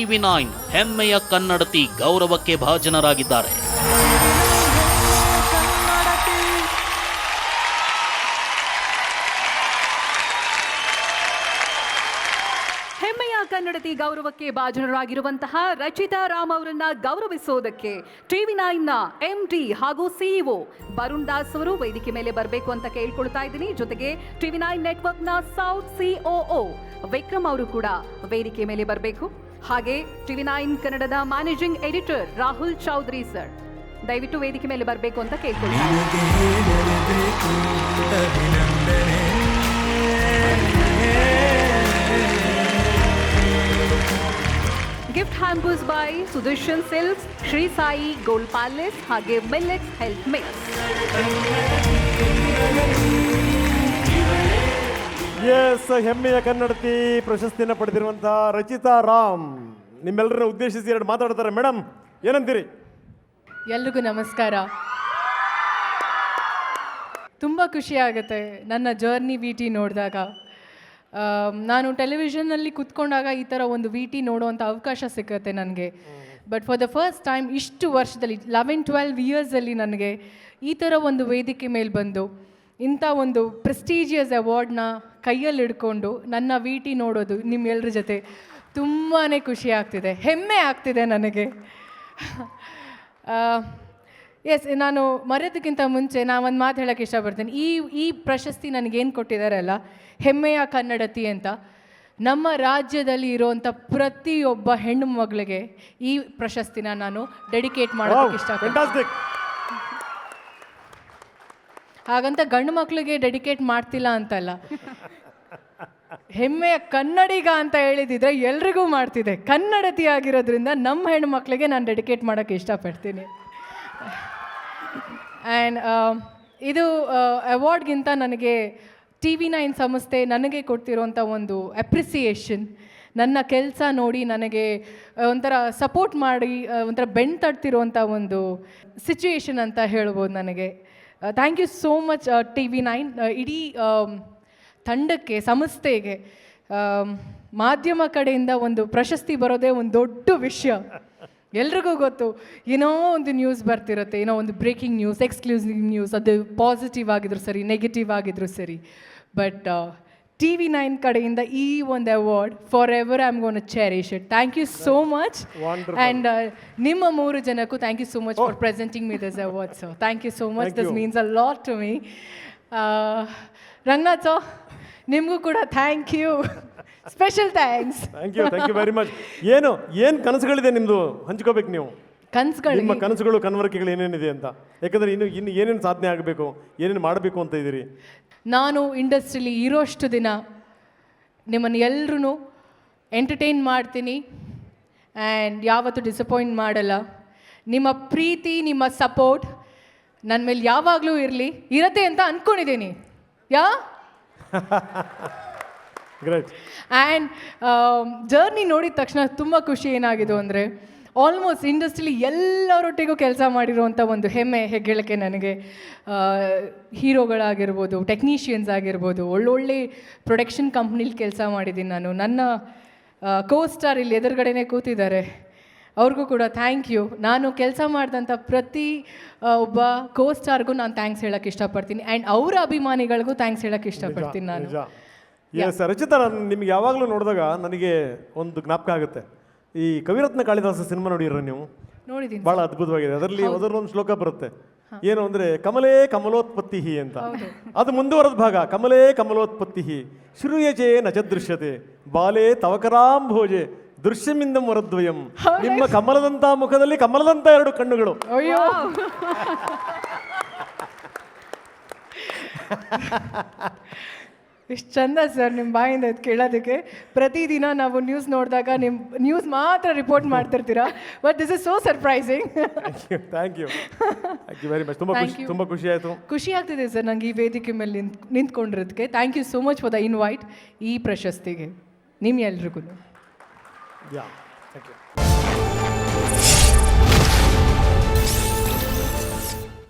TV ಹೆಮ್ಮೆಯ ಕನ್ನಡತಿ ಗೌರವಕ್ಕೆ ಭಾಜನರಾಗಿದ್ದಾರೆ. ಕನ್ನಡತಿ ಗೌರವಕ್ಕೆ ಭಾಜನರಾಗಿರುವಂತಹ ರಚಿತಾ ರಾಮ್ ಅವರನ್ನ ಗೌರವಿಸೋದಕ್ಕೆ ಟಿವಿ ನ ಎಂ ಡಿ ಹಾಗೂ ಸಿಇಒ ವರುಣ್ ದಾಸ್ ಅವರು ವೇದಿಕೆ ಮೇಲೆ ಬರಬೇಕು ಅಂತ ಕೇಳ್ಕೊಳ್ತಾ ಇದ್ದೀನಿ. ಜೊತೆಗೆ ಟಿವಿ ನೈನ್ನ ಸೌತ್ ಸಿಒಒ ವಿಕ್ರಮ್ ಅವರು ಕೂಡ ವೇದಿಕೆ ಮೇಲೆ ಬರಬೇಕು. ಹಾಗೆ ಟಿವಿ ನೈನ್ ಕನ್ನಡದ managing editor Rahul Chaudhary sir. ದಯವಿಟ್ಟು ವೇದಿಕೆ ಮೇಲೆ ಬರಬೇಕು ಅಂತ ಕೇಳ್ಕೊಳ್ತಾ ಇದ್ದೀನಿ. Gift hampers by Sudarshan silks Shri Sai gold palace ಹಾಗೆ ಮಿಲ್ಲೆಟ್ಸ್ ಹೆಲ್ತ್ ಮಿಕ್ಸ್ ಎಸ್ ಹೆಮ್ಮೆಯ ಕನ್ನಡತಿ ಪ್ರಶಸ್ತಿಯನ್ನು ಪಡೆದಿರುವಂತಹ ರಚಿತಾ ರಾಮ್. ನಿಮ್ಮೆಲ್ಲರನ್ನ ಉದ್ದೇಶಿಸಿ ಎರಡು ಮಾತಾಡ್ತಾರೆ. ಮೇಡಮ್ ಏನಂತೀರಿ? ಎಲ್ರಿಗೂ ನಮಸ್ಕಾರ. ತುಂಬ ಖುಷಿ ಆಗುತ್ತೆ ನನ್ನ ಜರ್ನಿ ವಿ ಟಿ ನೋಡಿದಾಗ ನಾನು ಟೆಲಿವಿಷನ್ನಲ್ಲಿ ಕುತ್ಕೊಂಡಾಗ ಈ ಥರ ಒಂದು ವಿ ಟಿ ನೋಡುವಂಥ ಅವಕಾಶ ಸಿಗುತ್ತೆ ನನಗೆ. But for the first time ಇಷ್ಟು ವರ್ಷದಲ್ಲಿ ಲೆವೆನ್ ಟ್ವೆಲ್ವ್ ಇಯರ್ಸಲ್ಲಿ ನನಗೆ ಈ ಥರ ಒಂದು ವೇದಿಕೆ ಮೇಲೆ ಬಂದು ಇಂಥ ಒಂದು ಪ್ರೆಸ್ಟೀಜಿಯಸ್ ಅವಾರ್ಡ್ನ ಕೈಯಲ್ಲಿ ಹಿಡ್ಕೊಂಡು ನನ್ನ ವಿ ಟಿ ನೋಡೋದು ನಿಮ್ಮೆಲ್ಲರ ಜೊತೆ ತುಂಬಾ ಖುಷಿ ಆಗ್ತಿದೆ ಹೆಮ್ಮೆ ಆಗ್ತಿದೆ ನನಗೆ. ಎಸ್ ನಾನು ಮರೆಯೋದಕ್ಕಿಂತ ಮುಂಚೆ ನಾನು ಒಂದು ಮಾತು ಹೇಳೋಕ್ಕೆ ಇಷ್ಟಪಡ್ತೀನಿ. ಈ ಈ ಪ್ರಶಸ್ತಿ ನನಗೇನು ಕೊಟ್ಟಿದ್ದಾರಲ್ಲ ಹೆಮ್ಮೆಯ ಕನ್ನಡತಿ ಅಂತ. ನಮ್ಮ ರಾಜ್ಯದಲ್ಲಿ ಇರುವಂಥ ಪ್ರತಿಯೊಬ್ಬ ಹೆಣ್ಣು ಮಗಳಿಗೆ ಈ ಪ್ರಶಸ್ತಿನ ನಾನು ಡೆಡಿಕೇಟ್ ಮಾಡೋದಕ್ಕೆ ಇಷ್ಟಪಡ್ತೀನಿ. ಹಾಗಂತ ಗಂಡು ಮಕ್ಕಳಿಗೆ ಡೆಡಿಕೇಟ್ ಮಾಡ್ತಿಲ್ಲ ಅಂತಲ್ಲ. ಹೆಮ್ಮೆಯ ಕನ್ನಡಿಗ ಅಂತ ಹೇಳಿದಿದ್ರೆ ಎಲ್ರಿಗೂ ಮಾಡ್ತಿದೆ. ಕನ್ನಡತಿ ಆಗಿರೋದ್ರಿಂದ ನಮ್ಮ ಹೆಣ್ಣು ಮಕ್ಕಳಿಗೆ ನಾನು ಡೆಡಿಕೇಟ್ ಮಾಡೋಕ್ಕೆ ಇಷ್ಟಪಡ್ತೀನಿ. ಆ್ಯಂಡ್ ಇದು ಅವಾರ್ಡ್ಗಿಂತ ನನಗೆ ಟಿ ವಿ ನೈನ್ ಸಂಸ್ಥೆ ನನಗೆ ಕೊಡ್ತಿರೋಂಥ ಒಂದು ಅಪ್ರಿಸಿಯೇಷನ್ ನನ್ನ ಕೆಲಸ ನೋಡಿ ನನಗೆ ಒಂಥರ ಸಪೋರ್ಟ್ ಮಾಡಿ ಒಂಥರ ಬೆಣ್ ತಡ್ತಿರೋಂಥ ಒಂದು ಸಿಚುಯೇಷನ್ ಅಂತ ಹೇಳ್ಬೋದು ನನಗೆ. Thank you so much T V nine ಇಡೀ ಆಮ್, ತಂಡಕ್ಕೆ ಸಂಸ್ಥೆಗೆ ಮಾಧ್ಯಮ ಕಡೆಯಿಂದ ಒಂದು ಪ್ರಶಸ್ತಿ ಬರೋದೇ ಒಂದು ದೊಡ್ಡ ವಿಷಯ. ಎಲ್ರಿಗೂ ಗೊತ್ತು. ಏನೋ ಒಂದು ನ್ಯೂಸ್ ಬರ್ತಿರುತ್ತೆ ಏನೋ ಒಂದು ಬ್ರೇಕಿಂಗ್ ನ್ಯೂಸ್ ಎಕ್ಸ್ಕ್ಲೂಸಿವ್ ನ್ಯೂಸ್ ಅದು ಪಾಸಿಟಿವ್ ಆಗಿದ್ರು ಸರಿ ನೆಗೆಟಿವ್ ಆಗಿದ್ರು ಸರಿ. ಬಟ್ ಟಿ ವಿ ನೈನ್ ಕಡೆಯಿಂದ ಈ ಒಂದು award forever I am gonna cherish it thank you so much and and ನಿಮ್ಮ ಮೂರು ಜನಕ್ಕೂ thank you so much for presenting me this award so thank you so much this. Means a lot to me Ranganath so ನಿಮಗೂ ಕೂಡ thank you special thanks thank you thank you very much ಏನು ಏನು ಕನಸುಗಳಿದೆ ನಿಮ್ಮದು ಹಂಚ್ಕೋಬೇಕು ನೀವು ಕನಸುಗಳು ನಿಮ್ಮ ಕನಸುಗಳು ಕನವರಿಕೆಗಳು ಏನೇನಿದೆ ಅಂತ ಯಾಕಂದ್ರೆ ಇನ್ನು ಇನ್ನು ಏನೇನು ಸಾಧನೆ ಆಗಬೇಕು ಏನೇನು ಮಾಡಬೇಕು ಅಂತ ಇದ್ದೀರಿ ನಾನು ಇಂಡಸ್ಟ್ರಿಲಿ ಇರೋಷ್ಟು ದಿನ ನಿಮ್ಮನ್ನು ಎಲ್ಲರೂ ಎಂಟರ್ಟೈನ್ ಮಾಡ್ತೀನಿ ಆ್ಯಂಡ್ ಯಾವತ್ತೂ ಡಿಸಪಾಯಿಂಟ್ ಮಾಡಲ್ಲ. ನಿಮ್ಮ ಪ್ರೀತಿ ನಿಮ್ಮ ಸಪೋರ್ಟ್ ನನ್ನ ಮೇಲೆ ಯಾವಾಗಲೂ ಇರಲಿ ಇರತ್ತೆ ಅಂತ ಅಂದ್ಕೊಂಡಿದ್ದೀನಿ ಯಾ? ಆ್ಯಂಡ್ ಜರ್ನಿ ನೋಡಿದ ತಕ್ಷಣ ತುಂಬ ಖುಷಿ ಏನಾಗಿದೆ ಅಂದರೆ ಆಲ್ಮೋಸ್ಟ್ ಇಂಡಸ್ಟ್ರಿಲಿ ಎಲ್ಲರೊಟ್ಟಿಗೂ ಕೆಲಸ ಮಾಡಿರುವಂಥ ಒಂದು ಹೆಮ್ಮೆ ಹೆಗ್ಗಳಿಕೆ ನನಗೆ. ಹೀರೋಗಳಾಗಿರ್ಬೋದು ಟೆಕ್ನಿಷಿಯನ್ಸ್ ಆಗಿರ್ಬೋದು ಒಳ್ಳೊಳ್ಳೆ ಪ್ರೊಡಕ್ಷನ್ ಕಂಪ್ನಿಲಿ ಕೆಲಸ ಮಾಡಿದ್ದೀನಿ ನಾನು. ನನ್ನ ಕೋ ಸ್ಟಾರ್ ಇಲ್ಲಿ ಎದುರುಗಡೆನೇ ಕೂತಿದ್ದಾರೆ. ಅವ್ರಿಗೂ ಕೂಡ ಥ್ಯಾಂಕ್ ಯು ನಾನು ಕೆಲಸ ಮಾಡಿದಂಥ ಪ್ರತಿ ಒಬ್ಬ ಕೋ ಸ್ಟಾರ್ಗೂ ನಾನು ಥ್ಯಾಂಕ್ಸ್ ಹೇಳಕ್ಕೆ ಇಷ್ಟಪಡ್ತೀನಿ. ಆ್ಯಂಡ್ ಅವರ ಅಭಿಮಾನಿಗಳಿಗೂ ಥ್ಯಾಂಕ್ಸ್ ಹೇಳೋಕ್ಕೆ ಇಷ್ಟಪಡ್ತೀನಿ ನಾನು. ಎಸ್ ರಚಿತಾ ನಾನು ನಿಮ್ಗೆ ಯಾವಾಗಲೂ ನೋಡಿದಾಗ ನನಗೆ ಒಂದು ಜ್ಞಾಪಕ ಆಗುತ್ತೆ. ಈ ಕವಿರತ್ನ ಕಾಳಿದಾಸ ಸಿನಿಮಾ ನೋಡಿರ ನೀವು? ನೋಡಿದ್ದೀನಿ ಬಹಳ ಅದ್ಭುತವಾಗಿದೆ. ಅದರಲ್ಲಿ ಅದರಲ್ಲೊಂದು ಶ್ಲೋಕ ಬರುತ್ತೆ. ಏನು ಅಂದ್ರೆ ಕಮಲೇ ಕಮಲೋತ್ಪತ್ತಿ ಅಂತ. ಅದು ಮುಂದುವರೆದ ಭಾಗ. ಕಮಲೇ ಕಮಲೋತ್ಪತ್ತಿ ದೃಶ್ಯತೆ ಬಾಲೆ ಬಾಲೇ ತವಕರಾಂಭೋಜೆ ದೃಶ್ಯಮಿಂದ ವರದ್ವಯಂ ನಿಮ್ಮ ಕಮಲದಂತ ಮುಖದಲ್ಲಿ ಕಮಲದಂತ ಎರಡು ಕಣ್ಣುಗಳು. ಅಯ್ಯೋ. ಎಷ್ಟು ಚಂದ ಸರ್ ನಿಮ್ಮ ಬಾಯಿಂದ ಇದು ಕೇಳೋದಕ್ಕೆ. ಪ್ರತಿದಿನ ನಾವು ನ್ಯೂಸ್ ನೋಡಿದಾಗ ನಿಮ್ಮ ನ್ಯೂಸ್ ಮಾತ್ರ report ಮಾಡ್ತಿರ್ತೀರಾ? But this is so surprising thank you thank you very much ತುಂಬ ಖುಷಿ. ತುಂಬ ಖುಷಿ ಆಯಿತು. ಖುಷಿ ಆಗ್ತಿದೆ ಸರ್ ನಂಗೆ ಈ ವೇದಿಕೆ ಮೇಲೆ ನಿಂತ್ ನಿಂತ್ಕೊಂಡಿರೋದಕ್ಕೆ. Thank you so much for the invite ಈ ಪ್ರಶಸ್ತಿಗೆ. ನಿಮ್ಮ ಎಲ್ರಿಗೂ ಯಾ